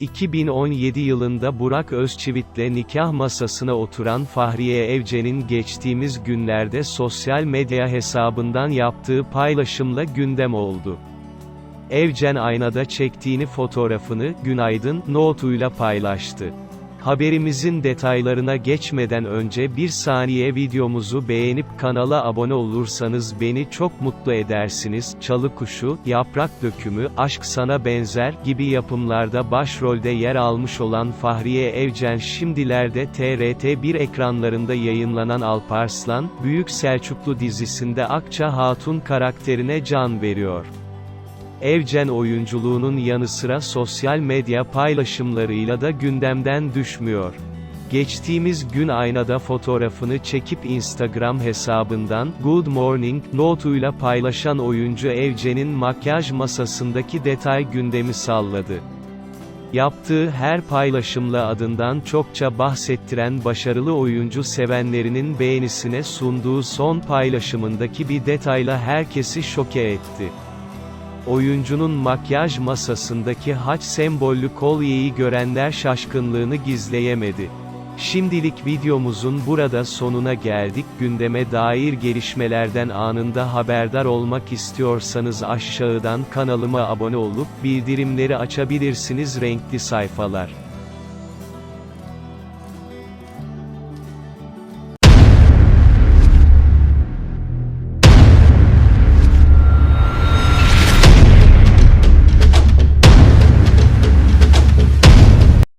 2017 yılında Burak Özçivit'le nikah masasına oturan Fahriye Evcen'in geçtiğimiz günlerde sosyal medya hesabından yaptığı paylaşımla gündem oldu. Evcen aynada çektiğini fotoğrafını, günaydın, notuyla paylaştı. Haberimizin detaylarına geçmeden önce bir saniye videomuzu beğenip kanala abone olursanız beni çok mutlu edersiniz. Çalı Kuşu, Yaprak Dökümü, Aşk Sana Benzer gibi yapımlarda başrolde yer almış olan Fahriye Evcen şimdilerde TRT1 ekranlarında yayınlanan Alparslan, Büyük Selçuklu dizisinde Akça Hatun karakterine can veriyor. Evcen oyunculuğunun yanı sıra sosyal medya paylaşımlarıyla da gündemden düşmüyor. Geçtiğimiz gün aynada fotoğrafını çekip Instagram hesabından Good Morning notuyla paylaşan oyuncu Evcen'in makyaj masasındaki detay gündemi salladı. Yaptığı her paylaşımla adından çokça bahsettiren başarılı oyuncu sevenlerinin beğenisine sunduğu son paylaşımındaki bir detayla herkesi şoke etti. Oyuncunun makyaj masasındaki haç sembollü kolyeyi görenler şaşkınlığını gizleyemedi. Şimdilik videomuzun burada sonuna geldik. Gündeme dair gelişmelerden anında haberdar olmak istiyorsanız aşağıdan kanalıma abone olup bildirimleri açabilirsiniz renkli sayfalar.